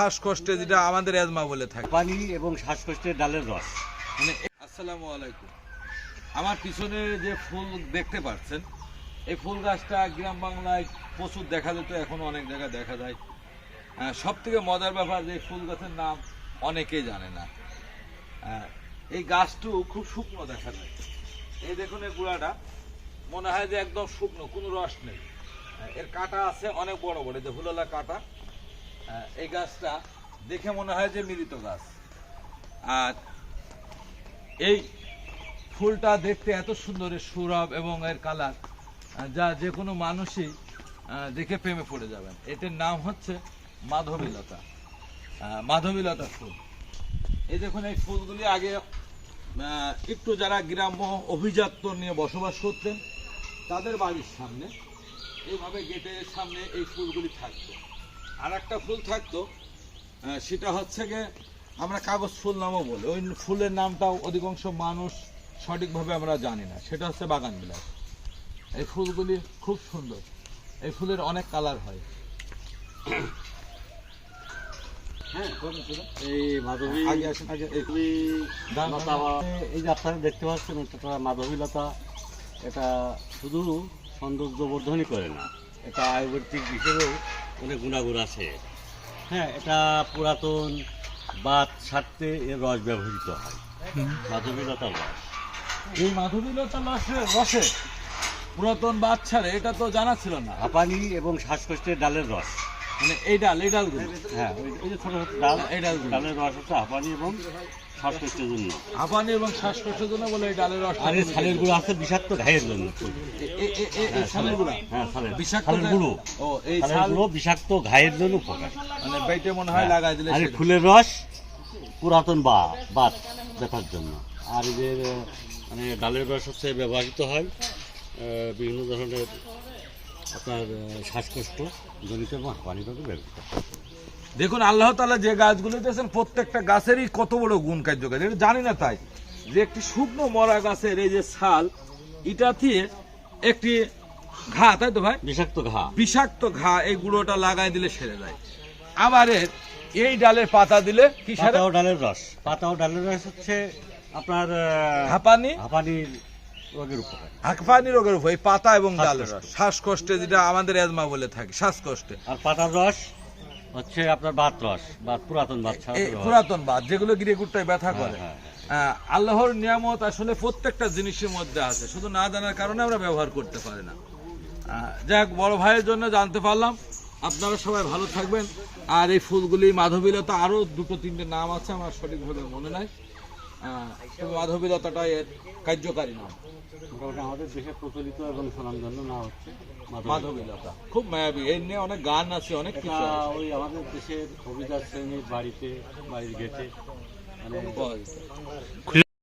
শ্বাসকষ্টে যেটা আমাদের অ্যাজমা বলে থাকে। পানি এবং শ্বাসকষ্টের ডালের রস। মানে আসসালামু আলাইকুম। আমার পিছনে যে ফুল দেখতে পাচ্ছেন এই ফুল গাছটা গ্রাম বাংলায় প্রচুর দেখা যেত এখন অনেক জায়গায় দেখা যায়। সব থেকে মজার ব্যাপার যে ফুল গাছের নাম অনেকেই জানে না। এই গাছটু খুব শুকনো দেখা যায়। এই দেখুন এই গুড়াটা মনে হয় যে একদম শুকনো কোনো রস নেই। এর কাটা আছে অনেক বড় বড় যে হুললা কাটা। এই গাছটা দেখে মনে হয় যে মিলিত গাছ। আর এই ফুলটা দেখতে এত সুন্দর সুরভ এবং এর কালার যা যে কোনো মানুষই দেখে প্রেমে পড়ে যাবেন। এটার নাম হচ্ছে মাধবীলতা মাধবীলতা ফুল। এই দেখুন, এই ফুলগুলি আগে একটু যারা গ্রাম্য অভিজাত্য নিয়ে বসবাস করতেন, তাদের বাড়ির সামনে এইভাবে গেটের সামনে এই ফুলগুলি থাকতো। আর একটা ফুল থাকতো সেটা হচ্ছে গিয়ে আমরা কাগজ ফুল নামও বলি। ওই ফুলের নামটাও অধিকাংশ মানুষ সঠিকভাবে আমরা জানি না। সেটা হচ্ছে বাগান বিলাস। এই ফুলগুলি খুব সুন্দর। এই ফুলের অনেক কালার হয়। হ্যাঁ এই যে আপনারা দেখতে পাচ্ছেন এটা মাধবী লতা। এটা শুধু সৌন্দর্য বর্ধনই করে না এটা আয়ুর্বেদিক হিসেবেও অনেক গুণাগুণ আছে। হ্যাঁ এটা পুরাতন বাত ছাড়তে এর রস ব্যবহৃত হয়। মাধবীলতা রস। এই মাধবীলতা রসে রসে পুরাতন ছাড়ে এটা তো জানা ছিল না। হাঁপানি এবং শ্বাসকষ্টের ডালের রস। মানে এই ডাল এই ডালগুলো? হ্যাঁ ওই যে ছোটো ছোটো ডাল এই ডালগুলো। ডালের রস হচ্ছে হাঁপানি এবং শ্বাসকষ্টের জন্য। হাঁপানি এবং শ্বাসকষ্টের জন্য বলে এই ডালের রস আর এই ছালের গুঁড়ো আছে বিষাক্ত ঘায়ের জন্য। এই ছালের গুঁড়া? হ্যাঁ ছালের বিষাক্ত গুঁড়ো। ও এই ছাল বিষাক্ত ঘায়ের জন্য উপকার। মানে বেটে মনে হয় লাগাই দিলে আর ফুলের রস পুরাতন বা বাত দেখার জন্য। আর এদের মানে ডালের রস হচ্ছে ব্যবহৃত হয় বিভিন্ন ধরনের আপনার শ্বাসকষ্ট জনিত এবং হাঁপানি রোগে ব্যবহৃত দেখুন আল্লাহ তালা যে গাছগুলো দিয়েছেন প্রত্যেকটা গাছেরই কত বড় গুণ কার্যকারী। এটা জানি না তাই। যে একটি শুকনো মরা গাছের এই যে ছাল এটা দিয়ে একটি ঘা তাই তো ভাই? বিষাক্ত ঘা। বিষাক্ত ঘা এই গুঁড়োটা লাগাই দিলে সেরে যায়। আবার এই ডালের পাতা দিলে কি সারে? পাতা ও ডালের রস। পাতা ও ডালের রস হচ্ছে আপনার হাঁপানি? হাঁপানির রোগের রোগের উপর এই পাতা এবং ডালের রস শ্বাসকষ্টে যেটা আমাদের অ্যাজমা বলে থাকে শ্বাসকষ্টে। আর পাতার রস হচ্ছে আপনার বাত রস বা পুরাতন বাত। পুরাতন বাদ যেগুলো ব্যথা করে। হ্যাঁ, আল্লাহর নিয়ামত আসলে প্রত্যেকটা জিনিসের মধ্যে আছে শুধু না জানার কারণে আমরা ব্যবহার করতে পারি না। আহ, হোক বড় ভাইয়ের জন্য জানতে পারলাম। আপনারা সবাই ভালো থাকবেন। আর এই ফুলগুলি মাধবীলতা আরও দুটো তিনটে নাম আছে আমার সঠিকভাবে মনে নাই। তবে মাধবীলতাটা এর কার্যকারী নাম। মোটামুটি আমাদের দেশে প্রচলিত এবং স্বনামধন্য না হচ্ছে। মাধবী। মাধবীলতা। খুব মায়াবী। এর নিয়ে অনেক গান আছে অনেক কিছু ওই আমাদের দেশের কবিতা শ্রেণির বাড়িতে বাড়ির গেটে। মানে।